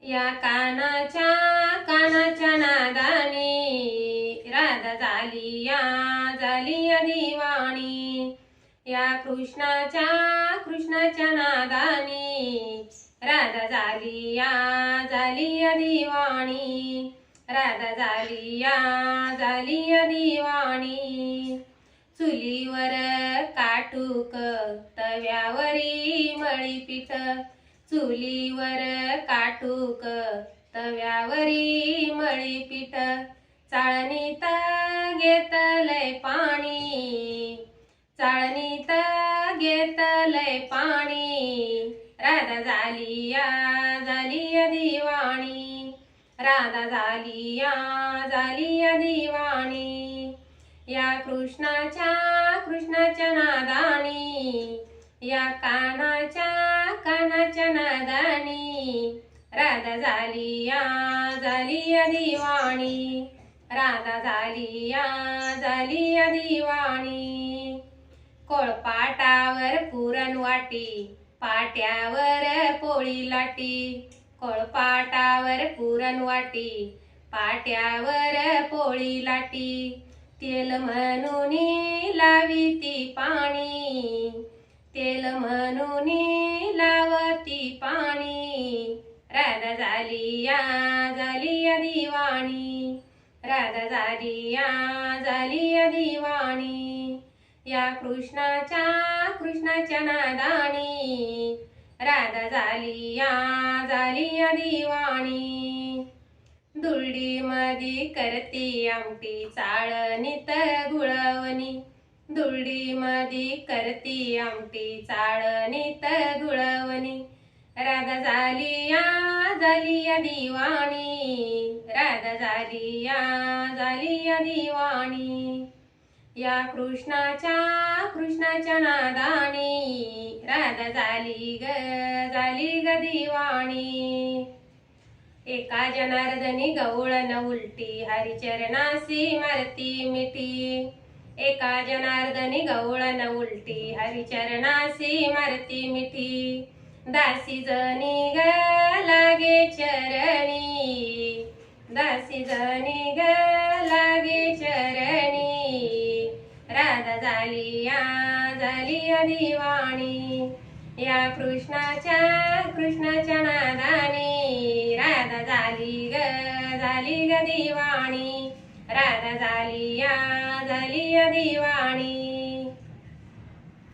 या कानाच्या कानाच्या नादानी. राधा झाली या झाली या दिवाणी या कृष्णाच्या कृष्णाच्या नादानी. राधा झाली या झाली या दिवाणी राधा झाली या झाली या दिवाणी चुलीवर काटूक तव्यावरी मळी पीठ. चुलीवर काटूक तव्यावरी मळी पीठ चाळणीत घेतलय पाणी. चाळणीत घेतलय पाणी. राधा झालिया झाली दिवाणी. राधा झाली या झाली दिवाणी. या कृष्णाच्या कृष्णाच्या नादानी. या कानाच्या राधा झाली या झाली दिवाणी. राधा झाली या झाली दिवाणी. कोळपाटावर पुरण वाटी पाट्यावर पोळी लाटी. कोळपाटावर पुरण वाटी पाट्यावर पोळी लाटी. तेल म्हणून लावी ती पाणी. तेल म्हणून लाव राधा झाली या झाली दिवाणी. राधा झाली या दिवाणी. या कृष्णाच्या कृष्णाच्या नादानी. राधा झाली या दिवाणी. दुर्डी मधी करती आमटी चाळणीत गुळवणी दुर्डी मधी करती आमटी चाळणीत गुळवणी राधा झाली या झाली या दिवाणी. राधा झाली या झाली या दिवाणी. या कृष्णाच्या कृष्णाच्या नादानी. राधा झाली ग झाली ग दिवाणी. एका जनार्दनी गवळण उलटी हरिचरणासी मारती मिठी. एका जनार्दनी गवळण उलटी हरिचरणासी मारती मिठी. दासी जनी ग लागे चरणी. दासी जनी ग लागे चरणी. राधा झाली या झाली दिवाणी या कृष्णाच्या कृष्णाच्या नादानी. राधा झाली ग झाली ग दिवाणी. राधा झाली या झाली दिवाणी